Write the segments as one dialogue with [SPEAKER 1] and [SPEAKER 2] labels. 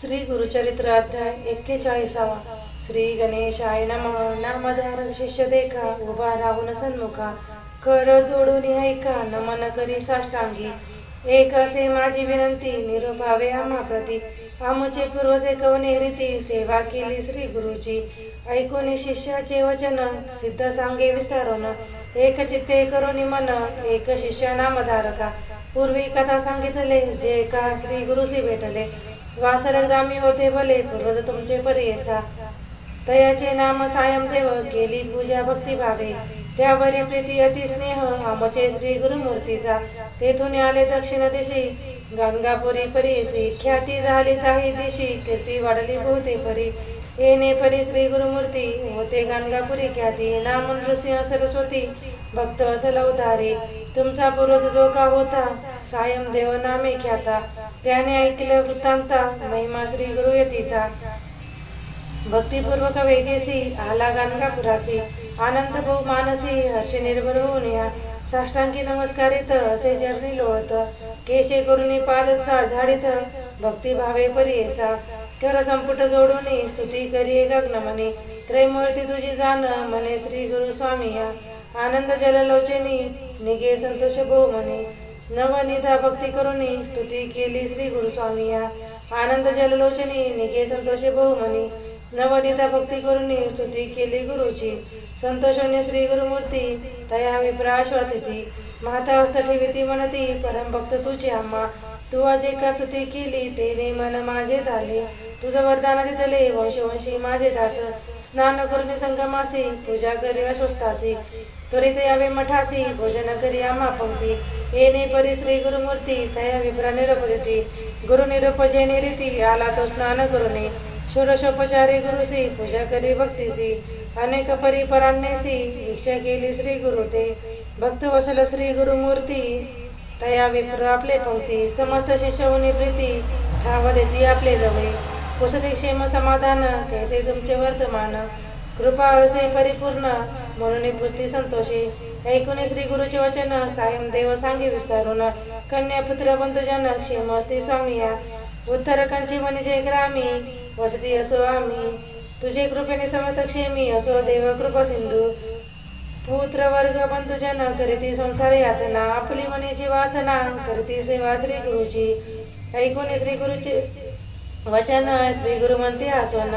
[SPEAKER 1] श्री गुरुचरित्र अध्याय एक्केचाळीसावा. श्री गणेशाय नम. नामधारक शिष्य देखा. उभा राहून सन्मुखा. कर जोडून ऐका. नमन करी साष्टांगी. एक असे माझी विनंती. निरोपावे आम्हा प्रती. आमचे पूर्वजे कवने रीती सेवा केली श्री गुरुची ऐकून शिष्याचे वचन. सिद्ध सांगे विस्तारून. एक चित्ते करून मन. एक शिष्य नामधारका. पूर्वी कथा सांगितले. जे का श्री गुरुशी भेटले. वासरक होते भले पूर्वज तुमचे परियसा. तयाचे नाम सायम देव केली पूजा भक्ती भावे. त्यावरी प्रीती अति स्नेह आमचे श्री गुरुमूर्तीचा. तेथून आले दक्षिण दिशी. गंगापुरी परियसी ख्याती झाली ताही दिशी. कीर्ती वाढली बहुते परी. येणे परी श्री गुरुमूर्ती. होते गंगापुरी ख्याती. नाम नृसिंह सरस्वती. भक्त असल उधारी तुमचा पूर्वज जो का होता सायम देव नामे ख्याता. त्याने ऐकलं वृत्तांता महिमा श्री गुरु यतीचा. भक्तिपूर्वक वेगेसी आला गाणगापुरासी आनंद भाऊ मानसी हर्ष निर्भर होऊन या. साष्टांगी नमस्कारित असे जर्नी लोळत. केशे करुणी पाद झाडीत. भक्ती भावे परियसा कर संपुट जोडून स्तुती करी गगनमनी त्रैमूर्ती तुझी जाण म्हणे श्री गुरु स्वामी या. आनंद जललोचनी निगे संतोष भाऊ म्हणे नवनिधा भक्ती करुणी स्तुती केली श्री गुरुस्वामी या. आनंद जललोचनी निघे संतोष बहुमनी. नवनिधा नवनिता भक्ती करुणी स्तुती केली गुरुची संतोषाने श्री गुरुमूर्ती तया विप्राश्वासिती माता हस्त ठेविती म्हणती परम भक्त तुझी आम्हा. तू आज एका स्तुती केली तेने मन माझे झाले तुझं वरदान दिले वंशवंशी माझे दास. स्नान करून संगमासी पूजा करी अश्वस्ताची त्वरिते यावे मठासी भोजन करी आम्हा पंक्ती. येणे परी श्री गुरुमूर्ती तया विप्रा निरोप देती गुरु निरोप जेने रीती आला तो स्नान गुरुने षोडशोपचारी गुरुसी पूजा करी भक्तीसी. अनेक परी परान्नेसी भिक्षा केली श्री गुरु ते भक्त वसल श्री गुरुमूर्ती तया विप्र आपले पंक्ती. समस्त शिष्यहुनी प्रीती ठाव देती आपले जमे. कुसती क्षेम समाधान कैसे तुमचे वर्तमान? कृपा असे परिपूर्ण म्हणून पुस्ती संतोषी. ऐकून श्री गुरुचे वचन सायम देव सांगे विस्तारून. कन्या पुत्र बंधुजन क्षेम असती स्वामी. या उत्तर म्हणजे ग्रामी वसती असो आम्ही. तुझे कृपेने समस्त क्षेमी असो देव कृपा सिंधू. पुत्र वर्ग बंधुजन करीती संसार यातना. आपली मनीची वासना करीती सेवा श्री गुरुची. ऐकून श्री गुरुचे वचन श्री गुरु म्हणते आसवन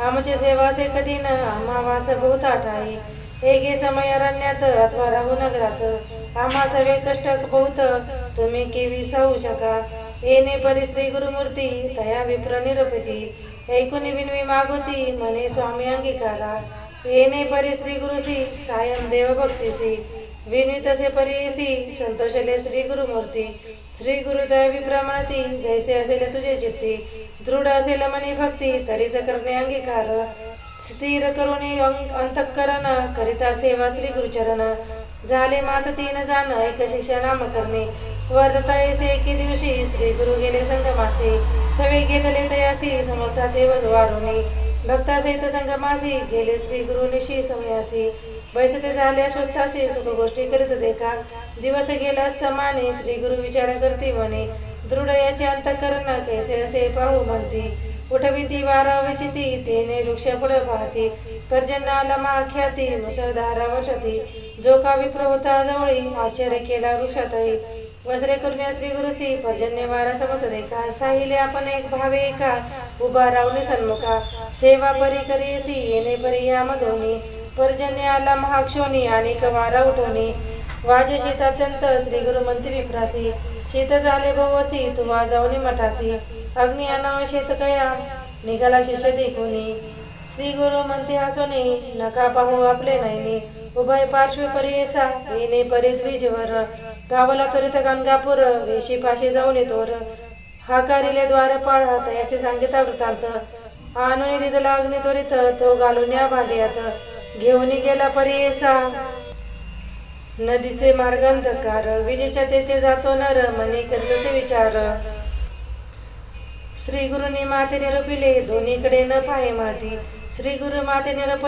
[SPEAKER 1] आमचे सेवासे कठीण आम्हा वास बहुता ठाई हे समय अरण्यात अथवा राहू नगरात। आम्हा सवे कष्ट बहुत तुम्ही केवी साहू शका। येणे परी श्री गुरुमूर्ती तया विप्र निरोपिती। ऐकून विनवी मागोती म्हणे स्वामी अंगीकारा। येणे परी श्री गुरुसी सायम देव विनवी तसे परीसी संतोषले श्री गुरुमूर्ती। श्री गुरुदय विप्रमणती जैसे असेल तुझे चित्ती। दृढ असेल मनी भक्ती तरी करणे अंगीकार स्थिर करुणी अंतकरण करिता सेवा श्री गुरुचरण झाले माझ तीन जाण एक शिष्य नाम करणे. वर्धता येसे एके दिवशी श्री गुरु गेले संगमासे सवे घेतले तयासी समजता देवच वारुणी. भक्तासहित संगमासी गेले श्री गुरु निशी समयासी बैसते झाले अस्वस्थासी सुख गोष्टी करीत देखा. दिवस गेला असता माने श्री गुरु विचार करते म्हणे. दृढ याचे अंतकरण कैसे असे पाहू म्हणते उठविती वारा विचिती तेने वृक्ष पुढे पाहते पर्जन्य आला ख्याती मुसळधारा वर्षती जो का विप्रभुता जवळी आश्चर्य केला वृक्षातळी वसरे करून श्री गुरुसी पर्जन्य वारा समज देखा साहिले आपण एक भावे एका उभा रावणी सन्मुखा सेवा परी करीसी येणे परी या मधोनी पर्जन्य आला महाक्षोनी आणि कवारा उठवणी वाजे शीतात्यंत श्री गुरु मंत्री विप्रासी. शीत झाले भवसी तुवा जाऊनी मठासी. अग्नी अनाव शेत कया निघाला शिष्य देखुनी श्री गुरु म्हणते हसोनी नका पाहू आपले नैनी उभय पार्श्व परियेसा येणे परी द्विजवर. गावाला त्वरित गंगापूर वेशी पाशी जाऊन येतोर हाकारिले द्वार हात तयाचे सांगिता वृत्तांत. आणून दिदला अग्नि त्वरित तो घालून या भांड्यात. घेऊन गेला परियेसा नदीचे मार्ग अंधकार विजेच्या तेचे जातो नर मनी करतसे विचार. श्री गुरुनी माते निरोपिले दोन्हीकडे न पाहे माती. श्री गुरु माते निरोप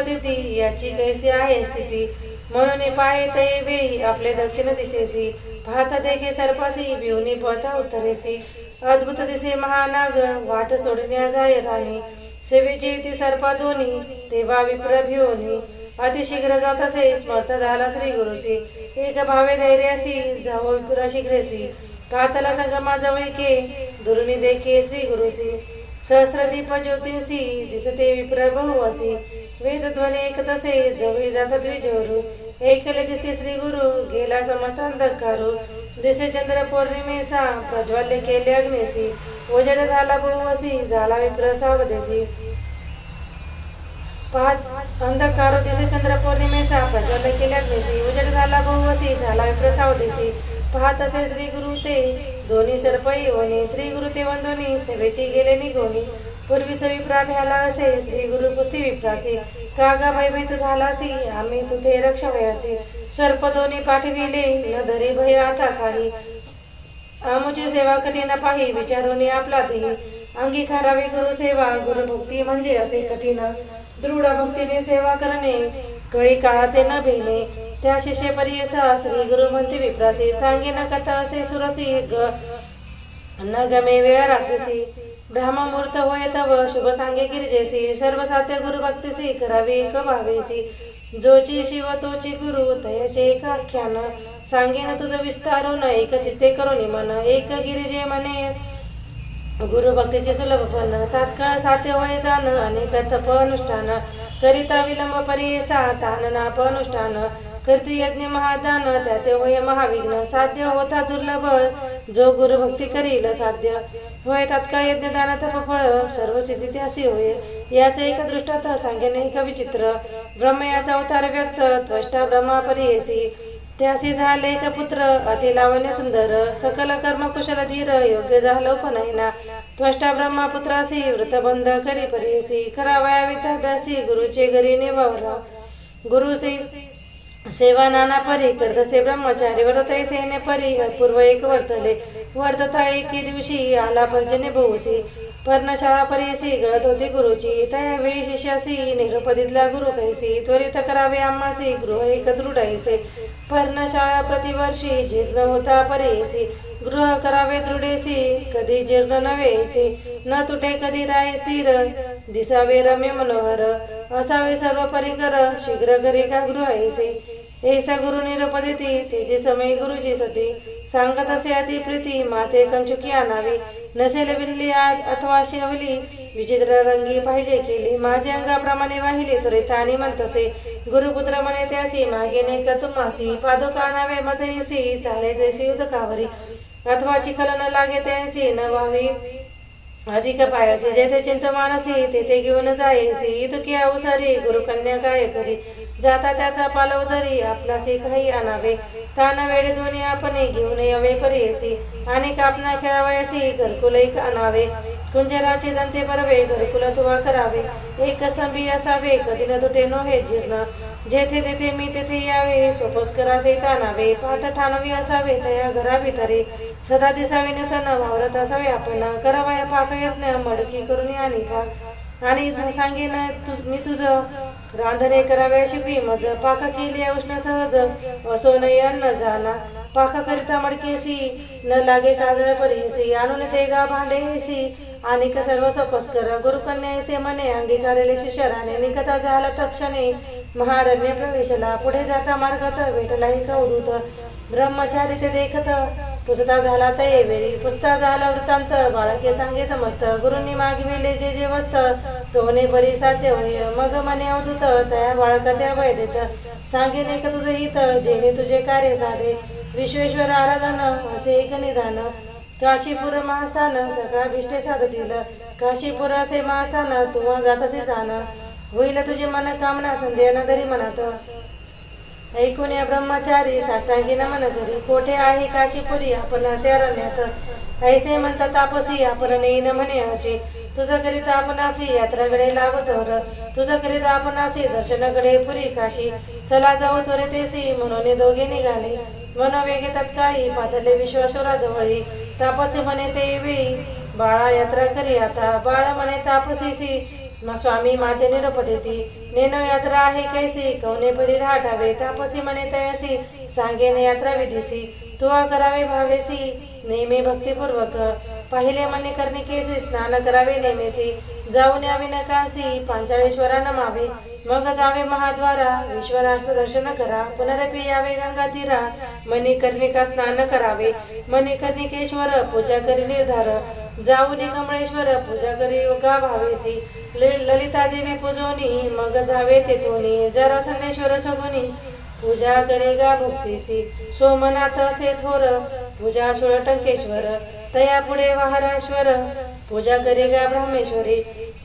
[SPEAKER 1] याची कैसी आहे स्थिती? म्हणून पाहे तये वेळी आपले दक्षिण दिशेसी पाहता देखे सर्पासी भिवनी पळता उत्तरेसी अद्भुत दिसे महानाग वाट सोडण्या जाय राणी. सेवेची ती सर्पा दोन्ही तेव्हा विप्र भिवनी. अतिशीघ्र जात असे स्मर्थ झाला श्री. गुरुसी एक भावे धैर्यासी जावो विपुरा शीघ्रेसी कातला संगमा जवळके दुरुनी देखे श्री गुरुसी सहस्रदीप ज्योतिषी दिसते विप्र बहुवासी वेद ध्वनी एक तसे जवळी जात द्विजोरू. ऐकले दिसते श्री गुरु गेला समस्त अंधकारू. दिसे चंद्र पौर्णिमेचा प्रज्वल्य केले अग्नेसी उजड झाला बहुवसी झाला विप्र सावदेशी पाहत अंधकार दिसे चंद्र पौर्णिमेचा प्रज्वल केल्या अग्नेसी उजड झाला बहुवसी झाला प्रसाव सावदेसी पाहत असे श्री गुरु ते दोन्ही सर्पई वने श्री गुरु ते वंदोनी सेवेची गेले निघोनी. पूर्वीच विप्रा भ्याला असे श्री गुरु कुस्ती विप्राचे कागा भयभीत झालासी आम्ही तुथे रक्षावयासी सर्प दोन्ही पाठविले न धरी भय आता काही. आमुची सेवा कठीण पाही विचारून आपला देही. अंगीकारावी गुरु सेवा गुरुभक्ती म्हणजे असे कठीण. दृढ भक्तीने सेवा करणे कळी काळाते न भिने त्या शिष्य परियसा श्री गुरु म्हणते विप्रासी सांगे न कथा असे सुरसी ग न गमे वेळा रात्रीसी ब्रह्ममूर्त होय तव शुभ सांगे गिरजेसी सर्व साध्य गुरु भक्तीसी करावी एक भावेसी जोची शिव तोची गुरु तयाचे एक आख्यान सांगेन तुझं विस्तारून एक चित्ते करून मन एक गिरिजे म्हणे गुरु भक्तीचे सुलभपण तात्काळ साध्य होय जाण अनेक तप अनुष्ठान करिता विलंब परियसा तान अनुष्ठान करती यज्ञ महादान त्याते होय महाविघ्न साध्य होता दुर्लभ जो गुरु भक्ती करील साध्य. होय तात्काळ यज्ञ दान तप फळ सर्व सिद्धी त्यासी होय. याचे एक दृष्टात सांगेन एक विचित्र. ब्रह्म याचा अवतार व्यक्त त्वष्टा ब्रह्मा परियसी. त्यासी झाले एक पुत्र अति लावण्य सुंदर सकल कर्म कुशल धीर योग्य झालं ना. त्वष्टा ब्रह्मा पुत्रासी व्रतबंध करी परियसी करावया विद्याभ्यासी गुरुचे घरी निवावला गुरुचे सेवा नाना परी करतसे ब्रह्मचारी वर्तते सेने परी पूर्व एक वर्तले. वर्तता एके दिवशी आला पर्जने बहुसी पर्णशाळा परियसी गळत होती गुरुची. त्यावेळी शिष्यासी निरुपदितला गुरु कैसी. त्वरित करावे आम्हासी गृह एक दृढैसे पर्णशाळा प्रतिवर्षी जीर्ण होता परेसी. गृह करावे दृढेसी कधी जीर्ण नव्हेसी न तुटे कधी राय स्थिर दिसावे रम्य मनोहर. असावे सर्व परिकर शीघ्र घरी का गृहायसे ऐसा गुरु निरुपदिती तिची समय गुरुची सती. सांगत असे अति प्रीती माते कंचुकी आणावी. नसेल विणली आज अथवा शिवली विचित्र रंगी पाहिजे केली. माझे अंगाप्रमाणे वाहिले तुरे तानी म्हणतसे. गुरुपुत्र म्हणे त्यासी मागे ने कतुमासी पादुका नावे मजयसी चाले जैसी उदकावरी अथवा चिखल न लागे त्याची न व्हावी. अधिक पायाचे जेथे चिंतमानसी तेथे घेऊन जायचे इतकी अवसारी गुरुकन्या काय करी? जाता त्याचा पालव धरी आपणासी काही आणावे. तान वेळे दोन्ही आपण घेऊन यावे परियसी. आणि कापना खेळावयासी घरकुल एक आणावे. कुंजराचे दंते परवे घरकुल तुवा करावे. एक स्तंभी असावे कधी न तुटे नोहे जीर्ण. जेथे तेथे मी तेथे यावे सोपस करासे तानावे पाठ ठाणवी असावे तया घरा भितरे. सदा दिसावे नूतन वावरत असावे आपण. करावया पाकयत्न मडकी करून आणि पाक आणि सांगेन तु मी तुझं रांधणे कराव्या शिकवी मज पाक केली उष्ण सहज. असो नाही अन्न झाला पाका करिता मडकेसी. न लागे काजळ परिसी. आणून ते गा भांडेसी. आणि सर्व सोपस कर गुरुकन्यासे मने अंगीकारले शिष्यराने. निकता झाला तक्षणे महारण्य प्रवेशला. पुढे जाता मार्गात. भेटला ही अवधूत ब्रह्मचारी ते देखत. पुसता झाला ते वेळी. पुसता झाला वृत्तांत. बाळके सांगे समस्त. गुरुंनी मागविले जे जे वस्त धोने परी साध्य होय. मग मने अवधूत तया बाळका त्या वय देत. सांगेन एक तुझे हित जेणे तुझे कार्य साधे. विश्वेश्वर आराधन असे एक निधान. काशीपुर महास्थान सगळा भिष्टे साधतील. काशीपुर असे महास्थान जात असे जाण. होईल तुझे मन कामना संध्या न धरी मनात. ऐकून या ब्रह्मचारी साष्टांगी नमन करी. कोठे आहे काशीपुरी? आपण असे अरण्यात. ऐसे म्हणतात तापसी आपण नेई न म्हणे असे तुझं आपण असे यात्राकडे लावतोर तुझं आपण असे दर्शनाकडे पुरी काशी. चला जाऊ त्वरितेसी म्हणून दोघे निघाले. मन वेगे तत्काळी पातले विश्वासुराजवळी तापसी म्हणे ते वेळी बाळा यात्रा करी आता. बाळ म्हणे तापसीसी. स्वामी माते निरप देती नेन यात्रा आहे कैसी? कवने परी राठावे? तापसी म्हणे तयासी. सांगेन यात्रा विधीसी. तुवा करावे भावेसी. नेहमी भक्तिपूर्वक. पाहिले मने करणे केसी स्नान करावे नेमेसी जाऊन यावे नकासी पांचाळेश्वरा नमावे. मग जावे महाद्वारा विश्वनाथ दर्शन करा पुनरपी यावे गंगा तीरा. मणिकर्णिका स्नान करावे? मणिकर्णिकेश्वर पूजा करी निर्धार. जाऊनी कमळेश्वर पूजा करी योगा भावेसी. ल- ललिता देवी पूजोनी मग जावे तेथोनी. जरासंदेश्वर सगुनी पूजा करे गा भक्तीसी. सोमनाथ असे थोर. पूजा सोळटंकेश्वर तया पुढे महाराश्वर पूजा करी गा ब्रह्मेश्वरी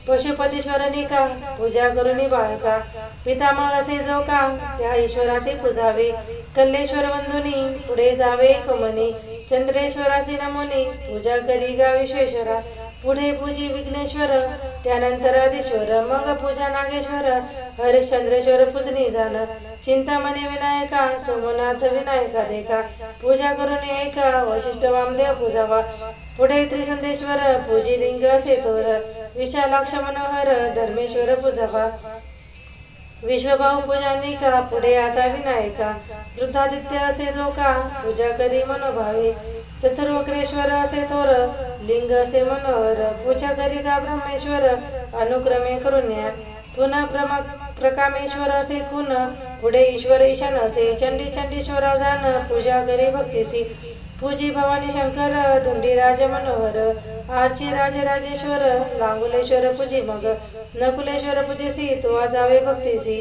[SPEAKER 1] पशुपतीश्वरनी निका पूजा करुनी बाळका पितामह असे जो का त्या ईश्वराचे पूजावे कल्लेश्वर बंधुनी पुढे जावे कमनी चंद्रेश्वरासी नमुनी पूजा करी गा विश्वेश्वरा पुढे पूजी विघ्नेश्वर त्यानंतर आदिश्वर मग पूजा नागेश्वर हरिश्चंद्रेश्वर पूजनी झालं. चिंतामणी विनायका सोमनाथ विनायका देखा. पूजा करून ऐका वशिष्ठ वामदेव पूजावा. पुढे त्रिसंदेश्वर पूजी लिंग असे तोर विशालाक्ष मनोहर धर्मेश्वर पूजावा. विश्वभाऊ पूजानिका पुढे आता विनायका. वृद्धादित्य असे जो का पूजा करी मनोभावे. चतुर्वक्रेश्वर असे थोर लिंग असे मनोहर. पूजा करी का ब्रह्मेश्वर अनुक्रमे करुण्या. पुन्हा प्रमा प्रकामेश्वर असे खुन पुढे ईश्वर ईशान असे चंडी चंडीश्वर जाण पूजा करी भक्तीसी. पूजी भवानी शंकर धुंडीराज मनोहर आरची राजराजेश्वर लांगुलेश्वर पूजी मग नकुलेश्वर पूजेसी तो जावे भक्तीसी.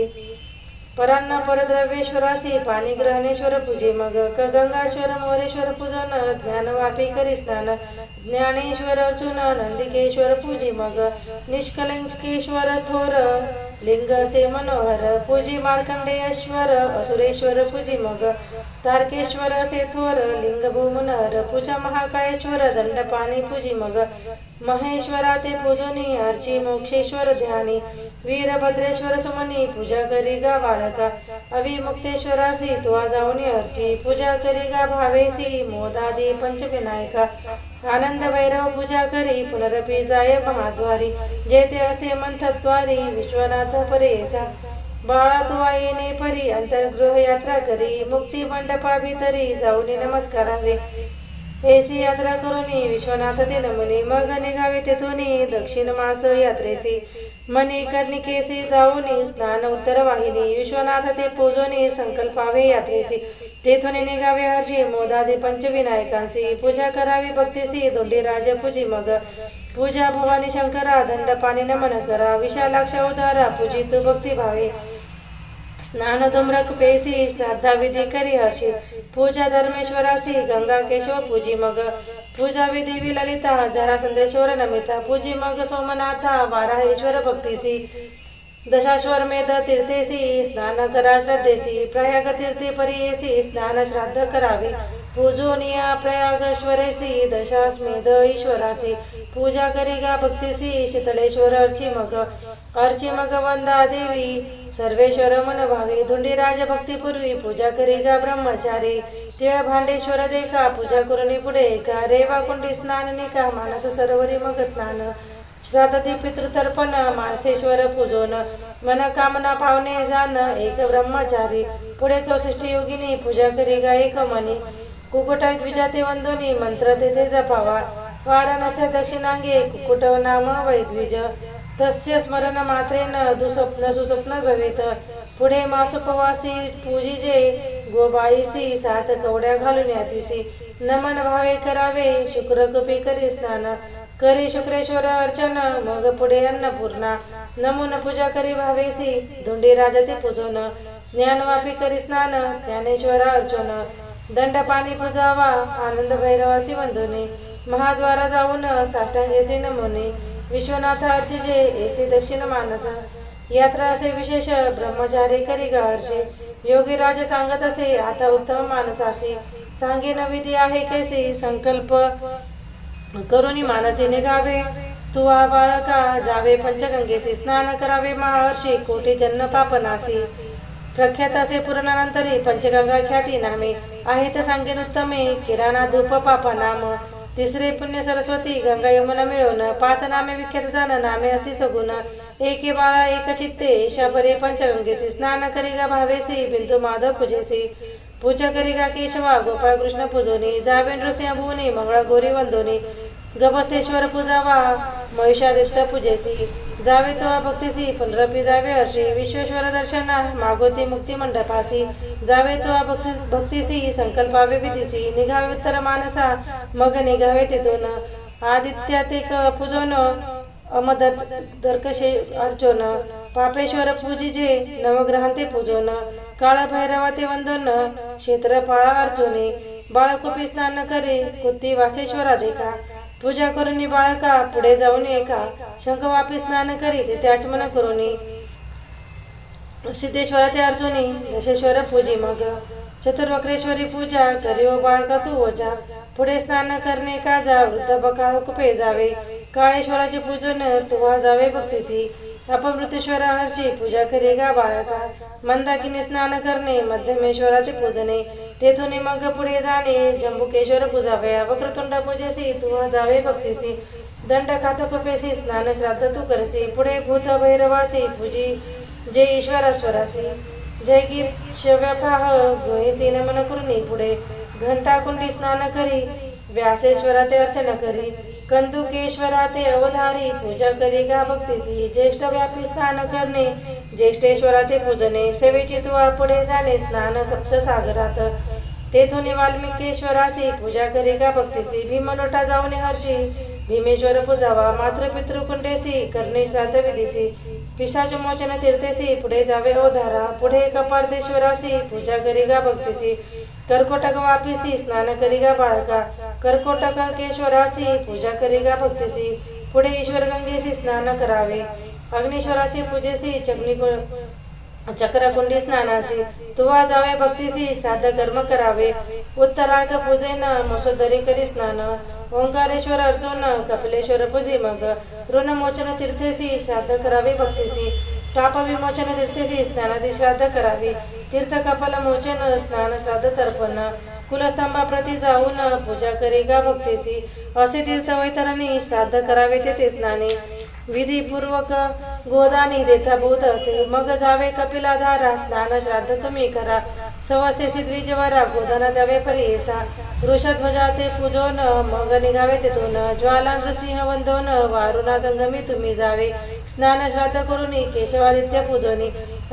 [SPEAKER 1] परान्न परद्रव्येश्वरासी पाणी ग्रहणेश्वर पूजे मग क गंगाश्वर मोरेश्वर पूजन ज्ञानवापी करी स्नान ज्ञानेश्वर अर्जुन नंदिकेश्वर पूजे मग निष्कलंकेश्वर थोर लिंग से मनोहर पूजी मार्कंडेश्वर असुरेश्वर पूजी मग तारकेश्वर से थोर लिंग भूमनहर पूजा महाकाळेश्वर दंडपाणी पूजी मग महेश्वरा ते पूजनी अर्ची मोक्षेश्वर ध्यानी वीरभद्रेश्वर सुमनी पूजा करी गा बाळका अविमुक्तेश्वरासी तुवा जाऊनी हर्षी पूजा करी गा भावेसी मोदादी पंचविनायका आनंद भैरव पूजा करी पुनरपी जाय महाद्वारी। जेते असे मंथद्वारी विश्वनाथ परेसा। बाळा तुवा येणे परी अंतर्गृह यात्रा करी मुक्ती मंडपा भीतरी जाऊनी नमस्कारावे एसी यात्रा करुनी विश्वनाथ ते नमुनी मग निघावे तेथुनी दक्षिण मास यात्रेसी। मनी कर्णिकेसी जाऊनी स्नान उत्तर वाहिनी विश्वनाथ ते पूजोनी संकल्पावे यात्रेसी तेथून निघावे हर्षी मोदादे पंचविनायकांसी पूजा करावी भक्तीसी दोंडी राज पूजी मग. पूजा भवानी शंकरा दंडपाणी नमन करा. विशालाक्ष उदारा पूजित भक्ती भावे. स्नान दुम्रक पेसी श्राद्धा विधी करी हर्षी. पूजा धर्मेश्वरासी गंगा केशव पूजी मग. पूजा विधी विललिता जरा संदेश्वर नमिता पूजी मग सोमनाथा वाराहेश्वर भक्तीसी दशाश्वर मेध तीर्थेसी स्नान करा श्रद्धेसी प्रयाग तीर्थी परियेसी स्नान श्राद्ध करावे पूजोनिया प्रयागश्वरेसी दशाश्मेध ईश्वरासी पूजा करी गा भक्तीसी शीतलेश्वर अर्ची मग अर्ची मग वंदा देवी सर्वेश्वर मन भावे धुंडीराज भक्तीपूर्वी पूजा करीगा ब्रह्मचारी तिळ भांडेश्वर देखा पूजा करून पुढे का? रेवा कुंडी स्नान निका मानस सरोवरी मग स्नान. श्राद्धी पितृतर्पण मानसेश्वर पूजोन. मन कामना पावणे जाण एक ब्रह्मचारी. पुढे चौसष्टी योगिनी पूजा करी गा एक मनी कुकुटात विजाते वंदोनी मंत्र तेथे जपावा. वाराणस्य दक्षिणांगे कुकुट नाम वैद्विज तस्य स्मरण मात्रेन दुस्वप्न सुस्वप्न भवेत. पुढे मासोपवासी पूजिजे गोबाईसी सात कवड्या घालून यातीसी नमन भावे करावे शुक्र कपी करी स्नान करी शुक्रेश्वर अर्चन मग पुढे अन्नपूर्णा नमून पूजा करी भावेसी धुंडी राजते पूजन ज्ञानवापी करी स्नान ज्ञानेश्वर अर्चन दंड पाणी पूजावा आनंद भैरवासी वंदने महाद्वारा जाऊन साष्टांगेसी नमुने विश्वनाथ अर्चिजे एसी दक्षिण मानस यात्रा असे विशेष ब्रह्मचारी करी हर्षे योगी राज सांगत असे आता उत्तम मानसासी सांगेन विधी आहे कैसी. संकल्प करुणी मानसी निघावे. तुवा बाळका जावे पंचगंगेसी स्नान करावे महर्षी कोटी जन्म पापनासी प्रख्यात असे पुराणानंतरी पंचगंगा ख्याती नामे. आहे तर सांगेन उत्तमे किराणा धूप पापा नाम. तिसरे पुण्य सरस्वती गंगा यमुना मिळवणं पाच नामे विख्यात जाणं नामे असती सगुण एके बाळा एक चित्ते शबरे पंचगंगेसी स्नान करिगा भावेसी बिंदू माधव पूजेसी पूजा करिगा केशवा गोपाळ कृष्ण पूजोनी जावेंद्र सिंह भुवनी मंगळा गोरी वंदोनी गभस्तेश्वर पूजावा महिषादित्य पूजेसी जावे तो भक्तीसी पुनरपी जावे हर्षी विश्वेश्वर दर्शना मागोती मुक्ती मंडपासी जावे तो भक्ती भक्तीसी संकल्पावे विधीसी निघावे उत्तर मानसा मग निघावे तिथून आदित्य ते पूजोन पूजन अमदत दर्कशे अर्चन पापेश्वर पूजिजे नवग्रहांते पूजन काळ भैरवा ते वंदन क्षेत्रफळा अर्चने बाळकोपी स्नान करे कुत्ती वासेश्वरा देखा पूजा करून बाळका पुढे जाऊन एका शंख वापी स्नान करी ते आचमन करून. सिद्धेश्वरा ते अर्जुनी दशेश्वर पूजी मग. चतुर्वक्रेश्वरी पूजा करी ओ बाळका तू ओजा पुढे स्नान करणे का जा वृद्ध बकाळ कुपे जावे? काळेश्वराचे पूजन तुवा जावे भक्तीसी अपमृतेश्वरा पूजा करे गा बाळका। मंदाकिनी स्नान करणे मध्यमेश्वरा ते पूजने। तेथून मग पुढे जाणे जंबुकेश्वर पूजावे वक्रतुंड पूजेसी तू जावे भक्तीसी। दंड खातो कपेसी स्नान श्राद्ध तू करसी। पुढे भूत भैरवासी पूजी जय ईश्वराश्वरासी जय गीत शव्यपाह गोहेसी नमन करुणी। पुढे घंटा कुंडी स्नान करी व्यासेश्वराचे अर्चना करी। कंदुकेश्वरा ते अवधारी पूजा करी गा भक्तीसी. ज्येष्ठ व्यापी स्नान करणे ज्येष्ठेश्वरा ते पूजने सेवेची तुवा पुढे जाणे स्नान सप्तसागरात तेथून वाल्मिकेश्वरासी पूजा करी का भक्तीसी. भीमलोटा जाऊने हर्षी. भीमेश्वर पूजावा मात्र पितृकुंडेसी करणे श्राद्ध विधीसी पिशाच मोचन तीर्थेसी पुढे जावे ओधारा पुढे कपार्देश्वरासी पूजा करी गा भक्तीसी कर्कोटक वापिसी स्नान करिगा बाळका कर्कोटक केश्वरासी पूजा करी गा भक्तीसी पुढे ईश्वर गंगेसी स्नान करावे अग्नीश्वराची पूजेसी चग्नी चक्रकुंडी स्नानासी तुवा जावे भक्तीसी श्राद्ध कर्म करावे उत्तरार्क पूजेन मसोदरी करी स्नान ओंकारेश्वर अर्जुन कपिलेश्वर पूजे मग ऋणमोचन तीर्थेसी श्राद्ध करावे भक्तीसी. पाप विमोचन तीर्थेसी स्नानादी श्राद्ध करावे. तीर्थ कपाल मोचन स्नान श्राद्ध तर्पण. कुलस्तंभाप्रती जाऊन पूजा करी गा भक्तीसी. असे तीर्थ वैतरांनी श्राद्ध करावे तेथे स्नाने. विधीपूर्वक गोदानी देता भूत असे. मग जावे कपिलाधारा स्नान श्राद्ध तुम्ही करा. सवसेसी द्विजवरा गोदाना द्यावे परियेसा वृषध्वजा ते पूजोन मग निघावे तेथून ज्वाला नृसिंह वंदोन वारुणा संगमी तुम्ही जावे। स्नान श्राद्ध करून केशवादित्य पूजोनी।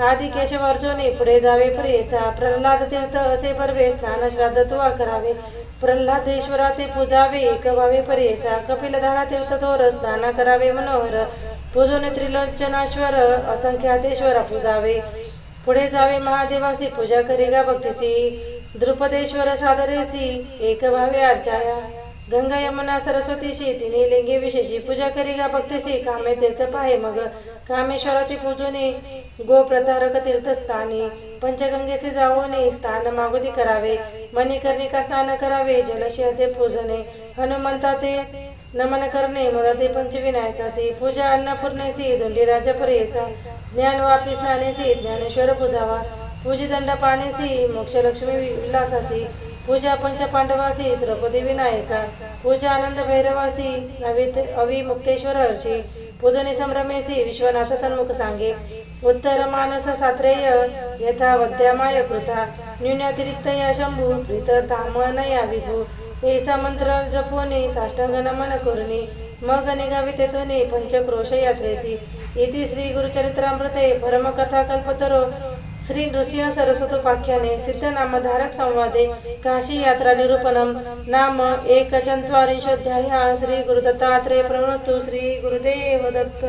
[SPEAKER 1] आदि केशव अर्जुनी पुढे जावे प्रियेसा प्रल्हाद तीर्थ असे परवे स्नान श्राद्ध तुवा करावे। प्रल्हादेश्वरा ते पूजावे एक व्हावे परियेसा कपिलधारा तीर्थ थोर स्नान करावे मनोहर। पूजोने त्रिलोचनाश्वर असंख्यातेश्वरा पूजावे। पुढे जावे महादेवासी पूजा करेगा भक्तीसी द्रुपदेश्वर सादरेसी एक भावे अर्चाया गंगा यमुना सरस्वतीशी तिने लिंगे विशेषी पूजा करेगा भक्तीसी कामे तीर्थ पाहे मग कामेश्वराती पूजोने गोप्रतारक तीर्थस्थानी पंचगंगेचे जाऊने स्थान मागोदी करावे मणिकर्णिका स्नान करावे जलशय ते पूजने हनुमंता ते नमन करणे मदते पंचविनायकासी पूजा अन्नपूर्णेसी दोंडीराज परेसा ज्ञान वापिस स्नानेसी ज्ञानेश्वर पूजावा पूजिदंड पाणेसी मोक्षलक्ष्मी विलासासी पूजा पंचपांडवासी द्रौपदी विनायका पूजा आनंद भैरवासी अवित अविमुक्तेश्वर हर्षी पूजनी संभ्रमेसी विश्वनाथ सन्मुख सांगे उत्तर मानस सात्रेय यथा वद्यामाय कृता न्यूनातिरिक्त या शंभू प्रीत तामनया विभू ऐसा मंत्र जपोनी साष्टांग नमन करुणी मग निगावी तेथोनी पंचक्रोश यात्रेसी इति श्री गुरुचरित्रामृते परमकथा कल्पतरो श्री नृसिंह सरस्वतोपाख्याने सिद्धनामधारक संवादे काशी यात्रा निरूपणम नाम एकचत्वारिंशोऽध्यायः। श्री गुरुदत्तात्रेय प्रणस्तु श्री गुरुदेव दत्त